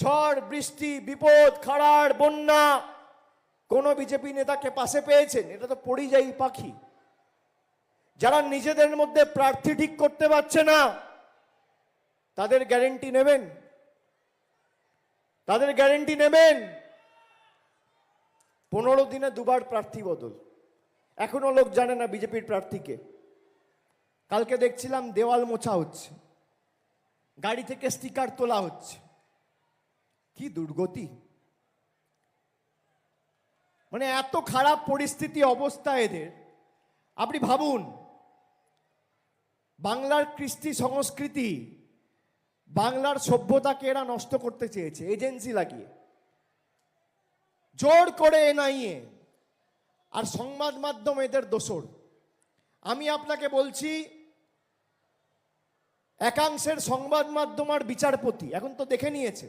ঝড়, বৃষ্টি, বিপদ খাড়ার বন্যা, কোন বিজেপি নেতাকে পাশে পেয়েছেন? এটা তো পরিযায়ী পাখি। যারা নিজেদের মধ্যে প্রার্থী ঠিক করতে পারছে না, তাদের গ্যারেন্টি নেবেন? তাদের গ্যারেন্টি নেবেন? পনেরো দিনে দুবার প্রার্থী বদল। এখনও লোক জানে না বিজেপির প্রার্থীকে। কালকে দেখছিলাম দেওয়াল মোছা হচ্ছে। গাড়ি থেকে স্টিকার তোলা হচ্ছে। কি দুর্গতি? মানে এত খারাপ পরিস্থিতি অবস্থা এদের। আপনি ভাবুন, বাংলার কৃষ্টি সংস্কৃতি, বাংলার সভ্যতাকে এরা নষ্ট করতে চেয়েছে, এজেন্সি লাগিয়ে। জোর করে এনআইএ আর সংবাদ মাধ্যম এদের দোসর আমি আপনাকে বলছি, একাংশের সংবাদ মাধ্যম আর বিচারপতি, এখন তো দেখে নিয়েছে